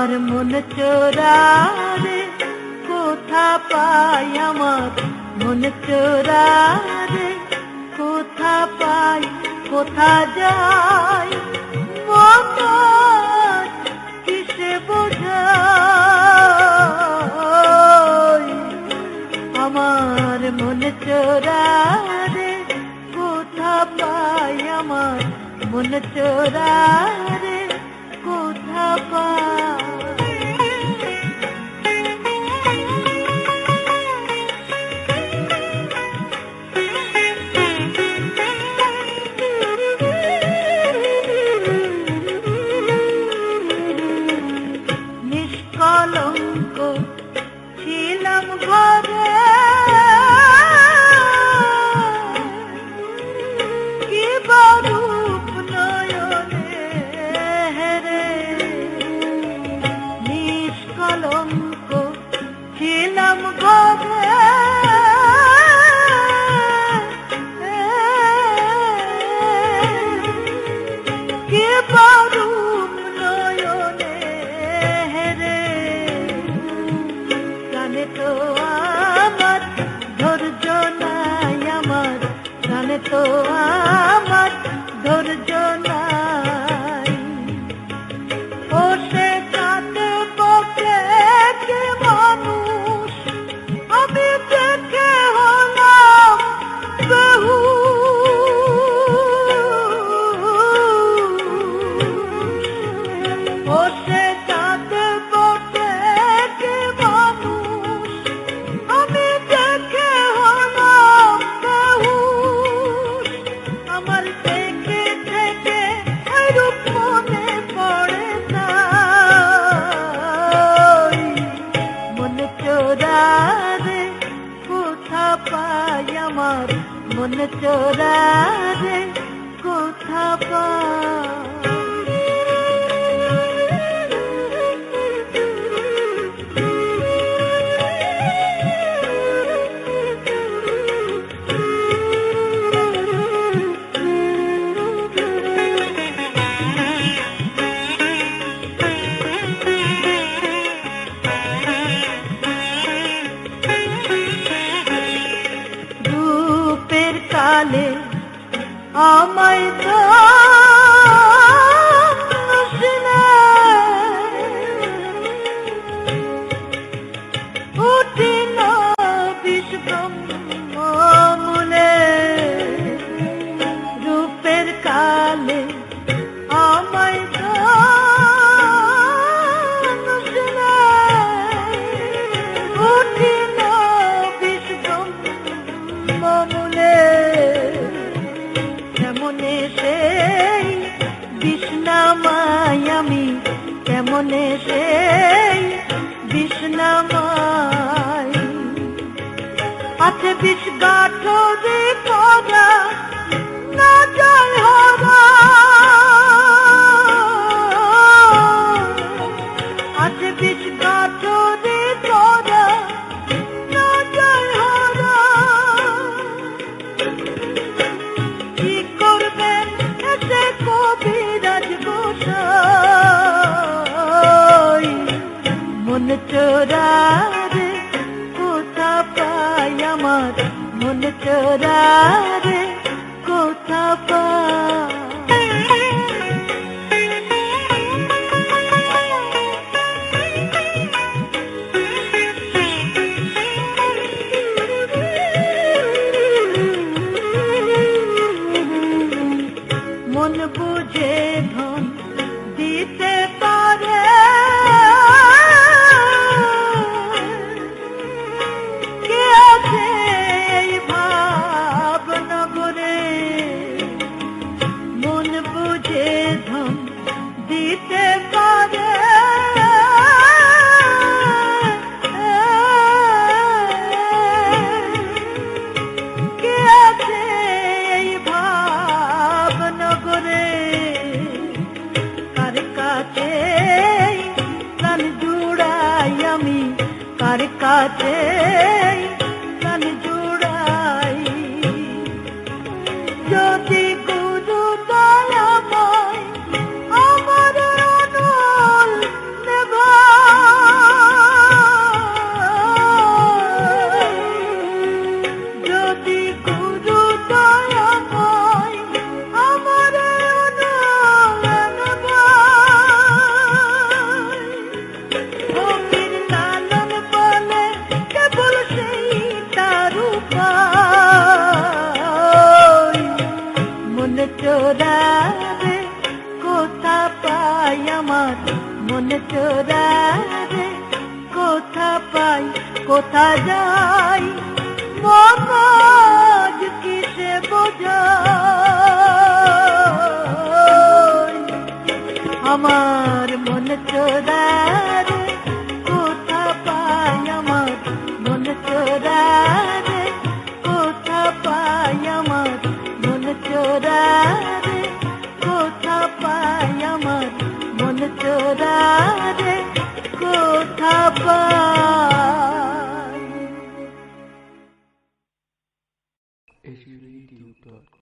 আমার মন চোরার, কোথা পাই আমার মন চোরার? কোথা পাই কোথা যাই মন কিসে বোঝাই আমার মন চোরারে, কোথা পাই আমার মন চোরারে? কলঙ্ক ছিলাম ঘরে। ठोआ মন চোরা রে কোথা পা কালে আমায় দা মনে সেই বিষ্ণামায় আছে বিষ গাঠরে করা না জয় হরা মন চোরার কোথা পাই আমার মন চোরার কোথা পাই চোরা রে কোথা পাই কোথা যাই মগজ কিসে বোঝাই আমার মন চোরা